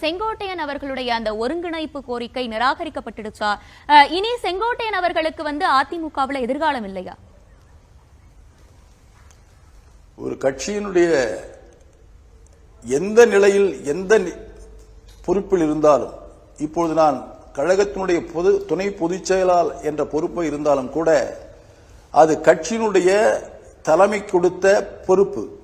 செங்கோட்டையன் அவர்களுடைய அந்த ஒருங்கிணைப்பு கோரிக்கை நிராகரிக்கப்பட்டுடுச்சா? இனி செங்கோட்டையன் அவர்களுக்கு வந்து அதிமுகவில் எதிர்காலம் இல்லையா? ஒரு கட்சியினுடைய எந்த நிலையில் எந்த நி- பொறுப்பில் இருந்தாலும் இப்பொழுது நான் கழகத்தினுடைய பொது துணை பொதுச் செயலாளர் என்ற பொறுப்பு இருந்தாலும் கூட அது கட்சியினுடைய தலைமை கொடுத்த பொறுப்பு.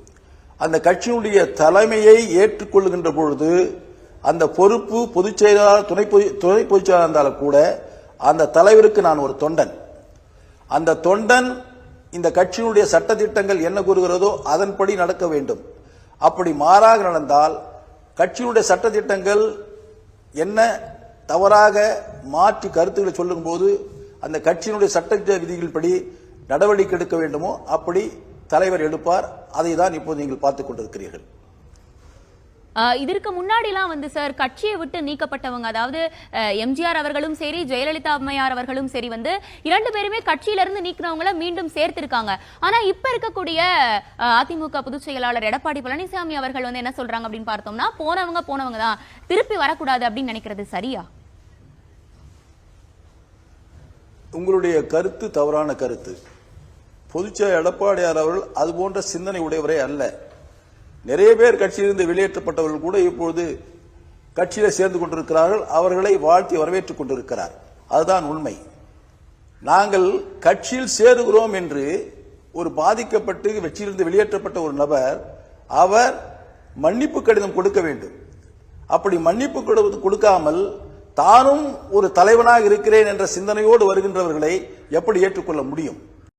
அந்த கட்சியினுடைய தலைமையை ஏற்றுக்கொள்கின்ற பொழுது அந்த பொறுப்பு பொதுச் செயலாளர் துணை பொது- துணை பொதுச் செயலாளர் இருந்தாலும் கூட அந்த தலைவருக்கு நான் ஒரு தொண்டன். அந்த தொண்டன் இந்த கட்சியினுடைய சட்டதிட்டங்கள் என்ன கூறுகிறதோ அதன்படி நடக்க வேண்டும். அப்படி மாறாக நடந்தால் கட்சியினுடைய சட்டதிட்டங்கள் என்ன தவறாக மாற்றி கருத்துக்களை சொல்லும்போது அந்த கட்சியினுடைய சட்ட விதிகளின்படி நடவடிக்கை எடுக்க வேண்டுமோ அப்படி தலைவர் எடுப்பார். அதை தான் இப்போது நீங்கள் பார்த்துக் கொண்டிருக்கிறீர்கள். இதற்கு முன்னாடிலாம் வந்து சார் கட்சியை விட்டு நீக்கப்பட்டவங்க அதாவது எம்ஜிஆர் அவர்களும் சரி ஜெயலலிதா அம்மையார் அவர்களும் சரி வந்து இரண்டு பேருமே கட்சியில இருந்து மீண்டும் சேர்த்திருக்காங்க. ஆனா இப்ப இருக்கக்கூடிய அதிமுக பொதுச் செயலாளர் எடப்பாடி பழனிசாமி அவர்கள் வந்து என்ன சொல்றாங்க அப்படின்னு பார்த்தோம்னா போனவங்க போனவங்க தான் திருப்பி வரக்கூடாது அப்படின்னு நினைக்கிறது சரியா? உங்களுடைய கருத்து தவறான கருத்து. பொதுச்செயலர் எடப்பாடியார் அவர்கள் அது போன்ற சிந்தனை உடையவரே அல்ல. நிறைய பேர் கட்சியிலிருந்து வெளியேற்றப்பட்டவர்கள் கூட இப்பொழுது கட்சியில சேர்ந்து கொண்டிருக்கிறார்கள். அவர்களை வாழ்த்தி வரவேற்றுக் கொண்டிருக்கிறார். அதுதான் உண்மை. நாங்கள் கட்சியில் சேருகிறோம் என்று ஒரு பாதிக்கப்பட்டு வெற்றியிலிருந்து வெளியேற்றப்பட்ட ஒரு நபர் அவர் மன்னிப்பு கடிதம் கொடுக்க வேண்டும். அப்படி மன்னிப்பு கடிதம் கொடுக்காமல் தானும் ஒரு தலைவனாக இருக்கிறேன் என்ற சிந்தனையோடு வருகின்றவர்களை எப்படி ஏற்றுக்கொள்ள முடியும்?